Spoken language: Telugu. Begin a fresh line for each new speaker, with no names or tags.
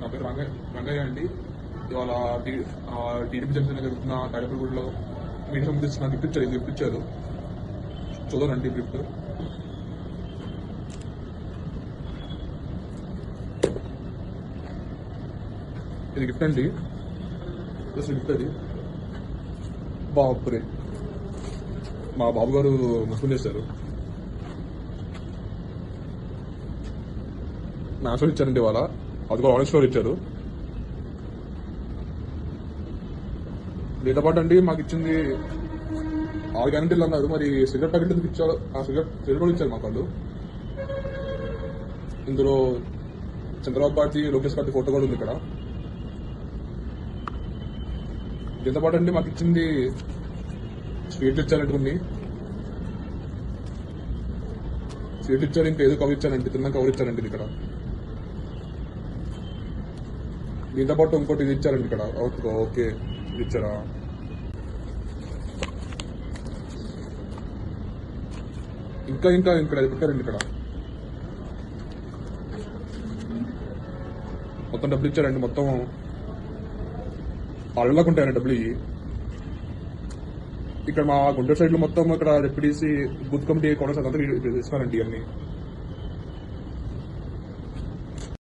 నా పేరు రంగ రంగయ్య అండి. ఇవాళ టీడీపీ జనసేన జరుగుతున్న తాడేపల్లిగూడలో మీటింగ్ సంబంధించిన గిఫ్ట్ ఇచ్చారు గిఫ్ట్ ఇచ్చారు చూడండి గిఫ్ట్ ఇది గిఫ్ట్ అండి. ప్లస్ గిఫ్ట్ అది. బాపురే. మా బాబు గారు ముస్లిం చేశారు మ్యాథ్స్ ఇచ్చారండి ఇవాళ. అది కూడా ఆరెంజ్ స్టోర్ ఇచ్చారు. దీంతో పాటు అండి మాకు ఇచ్చింది ఆరు గ్యారెంటీలు అన్నారు. మరి సిగరెట్ ప్యాకెట్ ఎందుకు ఇచ్చారు? ఆ సిగరెట్ సిగరెట్ కూడా ఇచ్చారు మాకు వాళ్ళు. ఇందులో Chandrababu party Lokesh party photo కూడా ఉంది ఇక్కడ. దీంతో పాటు అండి మాకు ఇచ్చింది స్వీట్లు ఇచ్చారండి కొన్ని స్వీట్లు ఇచ్చారు ఇంకా ఏదో కవర్ ఇచ్చారండి తిన్నాక కవర్ ఇచ్చారండి ఇక్కడ? దీంతో పాటు ఇంకోటి ఇది ఇచ్చారండి ఇక్కడ. Okay okay. ఇది ఇచ్చారా? ఇంకా ఇంకా ఇక్కడ పెట్టారండి ఇక్కడ. మొత్తం డబ్బులు ఇచ్చారండి మొత్తం. అళ్ళకు ఉంటాయండి డబ్బులు ఇవి. ఇక్కడ మా గుంటూరు సైడ్లో మొత్తం ఇక్కడ డిప్యూటీసీ బూత్ కమిటీ కూడా అంతా ఇస్తున్నారండి ఇవన్నీ.